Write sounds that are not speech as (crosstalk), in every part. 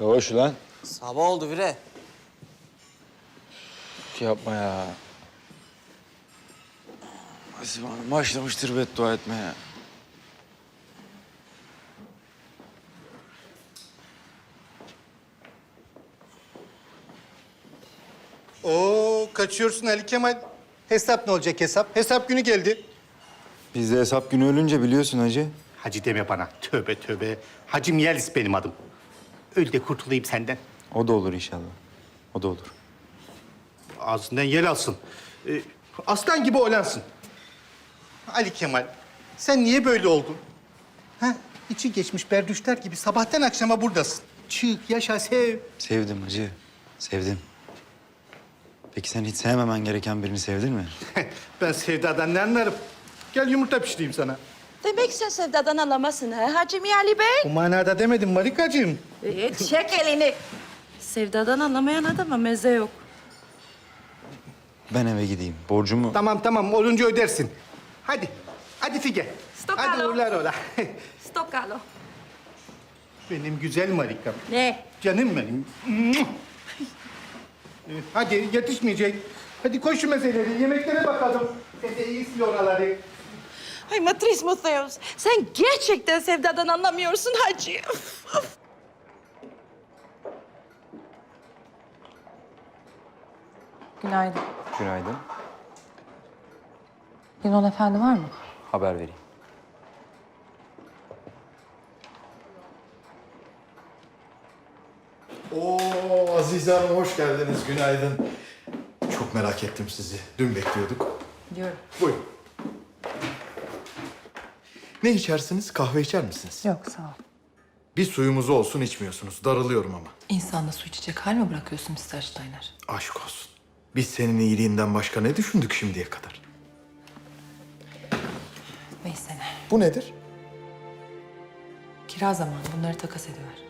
Yavaş ulan. Sabah oldu bire. Yapma ya. Asibe Hanım başlamıştır beddua etmeye. Oo kaçıyorsun Ali Kemal. Hesap ne olacak hesap? Hesap günü geldi. Bizde hesap günü ölünce biliyorsun hacı. Hacı deme bana. Tövbe tövbe. Hacı Miyelis benim adım. Öl de kurtulayım senden. O da olur inşallah. O da olur. Ağzından yel alsın. Ee, aslan gibi olansın. Ali Kemal, sen niye böyle oldun? Ha, içi geçmiş berdüşler gibi sabahtan akşama buradasın. Çık, yaşa, sev. Sevdim hacı. Sevdim. Peki sen hiç sevmemen gereken birini sevdin mi? (laughs) ben sevdadan ne anlarım? Gel yumurta pişireyim sana. Demek sen sevdadan anlamazsın ha Hacı Ali Bey? Bu manada demedim Marikacığım. E, çek elini. Sevdadan anlamayan adama meze yok. Ben eve gideyim. Borcumu... Tamam tamam, olunca ödersin. Hadi, hadi Fige. Stokalo. Hadi uğurlar ola. (laughs) Stokalo. benim güzel Marikam. Ne? Canım benim. Ee, Hadi yetişmeyecek. Hadi koş şu meseleleri, yemeklere bakalım. Dede iyisin oraları. Ay Matris Mutheus, sen gerçekten sevdadan anlamıyorsun Hacı. Günaydın. Günaydın. Yunan efendi var mı? Haber vereyim. Oo Azize Hanım hoş geldiniz. Günaydın. Çok merak ettim sizi. Dün bekliyorduk. Biliyorum. Buyurun. Ne içersiniz? Kahve içer misiniz? Yok sağ ol. Bir suyumuzu olsun içmiyorsunuz. Darılıyorum ama. İnsanla su içecek hal mi bırakıyorsun Mr. Steiner? Aşk olsun. Biz senin iyiliğinden başka ne düşündük şimdiye kadar? Neyse ne. Bu nedir? Kira zamanı bunları takas ediver.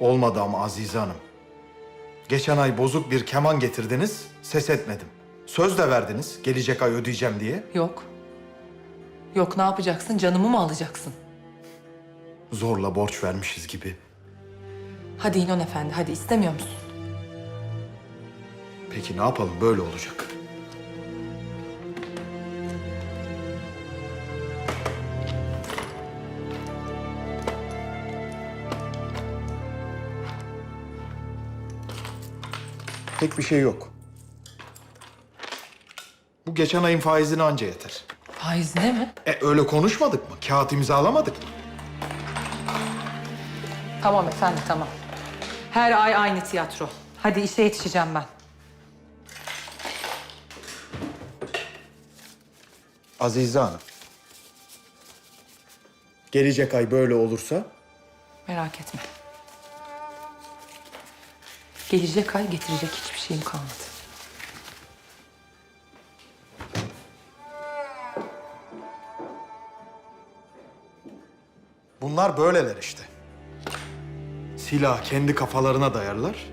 Olmadı ama Azize Hanım. Geçen ay bozuk bir keman getirdiniz, ses etmedim. Söz de verdiniz, gelecek ay ödeyeceğim diye. Yok. Yok ne yapacaksın? Canımı mı alacaksın? Zorla borç vermişiz gibi. Hadi İnon efendi hadi istemiyor musun? Peki ne yapalım? Böyle olacak. Pek bir şey yok. Bu geçen ayın faizini anca yeter. Faiz ne mi? E öyle konuşmadık mı? Kağıt imzalamadık mı? Tamam efendi tamam. Her ay aynı tiyatro. Hadi işe yetişeceğim ben. Azize Hanım. Gelecek ay böyle olursa Merak etme. Gelecek ay getirecek hiçbir şeyim kalmadı. Bunlar böyleler işte. Silah kendi kafalarına dayarlar,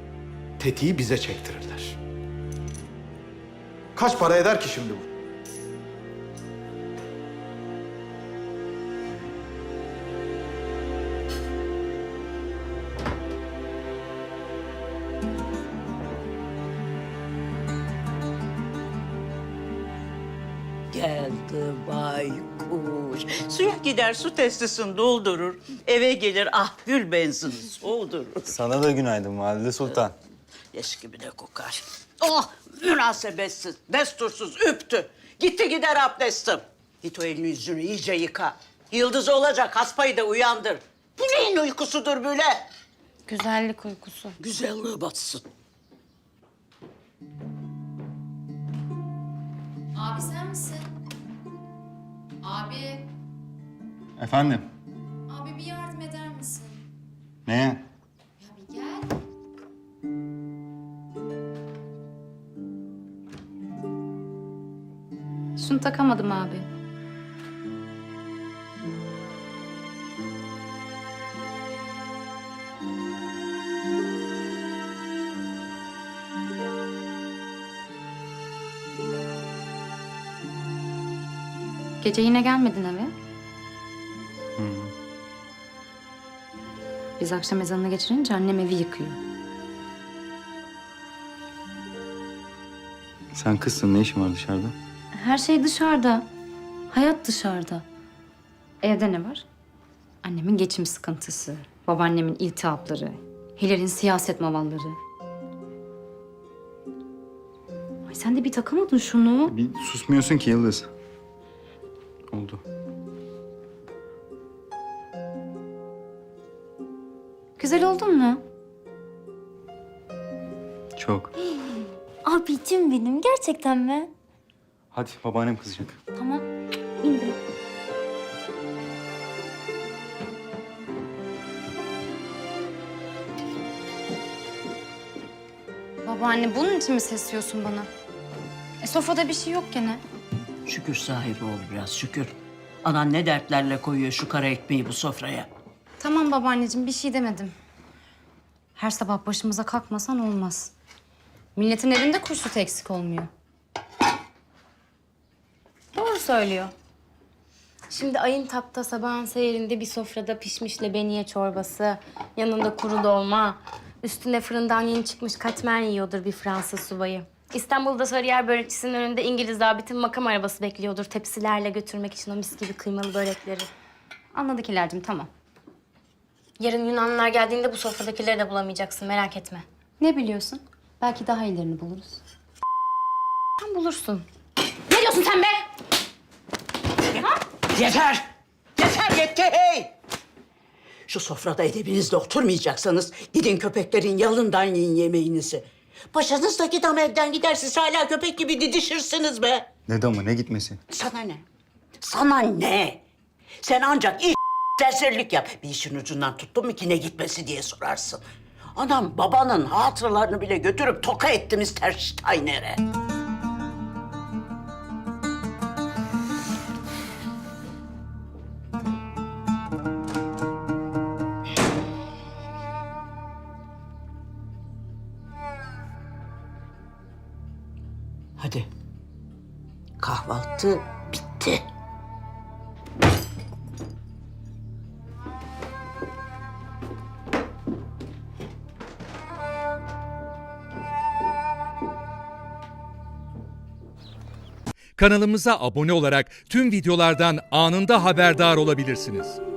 tetiği bize çektirirler. Kaç para eder ki şimdi bu? Geldi baykuş. Suya gider su testisini doldurur. Eve gelir ah gül benzini soğudurur. Sana da günaydın Valide Sultan. Yaş gibi de kokar. Oh münasebetsiz, destursuz üptü. Gitti gider abdestim. Git o elini yüzünü iyice yıka. Yıldız olacak haspayı da uyandır. Bu neyin uykusudur böyle? Güzellik uykusu. Güzelliği batsın. Abi sen misin? Abi, Efendim? abi bir yardım eder misin? Neye? Ya bir gel. Şunu takamadım abi. Gece yine gelmedin eve. Biz akşam ezanını geçirince annem evi yıkıyor. Sen kızsın ne işin var dışarıda? Her şey dışarıda. Hayat dışarıda. Evde ne var? Annemin geçim sıkıntısı, babaannemin iltihapları, Hilal'in siyaset mavalları. Ay sen de bir takamadın şunu. Bir susmuyorsun ki Yıldız. Oldu. Güzel oldun mu? Çok. (gasps) Abicim benim gerçekten mi? Hadi babaannem kızacak. Tamam. İndir. Babaanne bunun için mi sesliyorsun bana? E sofrada bir şey yok gene. Şükür sahibi ol biraz şükür. Anan ne dertlerle koyuyor şu kara ekmeği bu sofraya. Tamam babaanneciğim bir şey demedim. Her sabah başımıza kalkmasan olmaz. Milletin evinde kuş sütü eksik olmuyor. Doğru söylüyor. Şimdi ayın tapta sabahın seyrinde bir sofrada pişmiş lebeniye çorbası, yanında kuru dolma, üstüne fırından yeni çıkmış katmer yiyordur bir Fransız subayı. İstanbul'da Sarıyer börekçisinin önünde İngiliz abitin makam arabası bekliyordur tepsilerle götürmek için o mis gibi kıymalı börekleri. Anladık İlacım tamam. Yarın Yunanlılar geldiğinde bu sofradakileri de bulamayacaksın merak etme. Ne biliyorsun? Belki daha iyilerini buluruz. Sen bulursun. Ne diyorsun sen be? Yeter! Yeter yetti hey! Şu sofrada edebinizle oturmayacaksanız gidin köpeklerin yalından yiyin yemeğinizi. Başınızdaki dam evden gider siz hala köpek gibi didişirsiniz be. Ne damı ne gitmesi? Sana ne? Sana ne? Sen ancak iş serserilik yap. Bir işin ucundan tuttun mu ki ne gitmesi diye sorarsın. Anam babanın hatıralarını bile götürüp toka ettiniz Tersteiner'e. Hadi. Kahvaltı bitti. Kanalımıza abone olarak tüm videolardan anında haberdar olabilirsiniz.